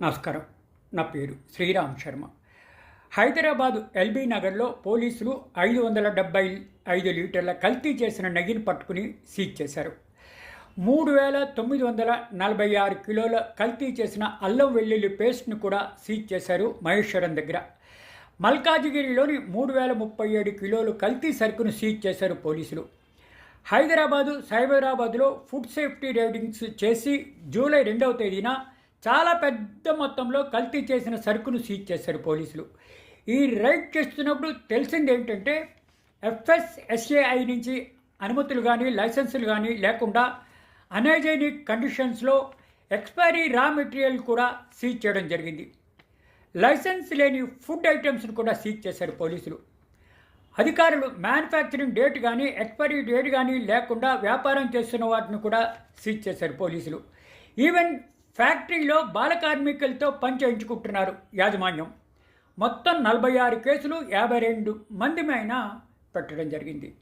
నమస్కారం. నా పేరు శ్రీరామ్ శర్మ. హైదరాబాదు ఎల్బీ నగర్లో పోలీసులు ఐదు వందల డెబ్బై ఐదు లీటర్ల కల్తీ చేసిన నగిని పట్టుకుని సీజ్ చేశారు. మూడు వేల తొమ్మిది వందల నలభై ఆరు కిలోల కల్తీ చేసిన అల్లం వెల్లుల్లి పేస్ట్ను కూడా సీజ్ చేశారు మహేశ్వరం దగ్గర. మల్కాజిగిరిలోని మూడు వేల ముప్పై ఏడు కిలోలు కల్తీ సరుకును సీజ్ చేశారు పోలీసులు. హైదరాబాదు సైబరాబాదులో ఫుడ్ సేఫ్టీ రైడింగ్స్ చేసి జూలై రెండవ తేదీన చాలా పెద్ద మొత్తంలో కల్తీ చేసిన సరుకును సీజ్ చేశారు పోలీసులు. ఈ రైడ్ చేస్తున్నప్పుడు తెలిసింది ఏంటంటే ఎఫ్ఎస్ఎస్ఏఐ నుంచి అనుమతులు కానీ లైసెన్సులు కానీ లేకుండా అనైజైనిక్ కండిషన్స్లో ఎక్స్పైరీ రా మెటీరియల్ కూడా సీజ్ చేయడం జరిగింది. లైసెన్స్ లేని ఫుడ్ ఐటమ్స్ను కూడా సీజ్ చేశారు పోలీసులు. అధికారులు మ్యానుఫ్యాక్చరింగ్ డేట్ కానీ ఎక్స్పైరీ డేట్ కానీ లేకుండా వ్యాపారం చేస్తున్న వాటిని కూడా సీజ్ చేశారు పోలీసులు. ఈవెన్ ఫ్యాక్టరీలో బాల కార్మికులతో పని చేయించుకుంటున్నారు యాజమాన్యం. మొత్తం నలభై ఆరు కేసులు యాభై రెండు మంది పైన పెట్టడం జరిగింది.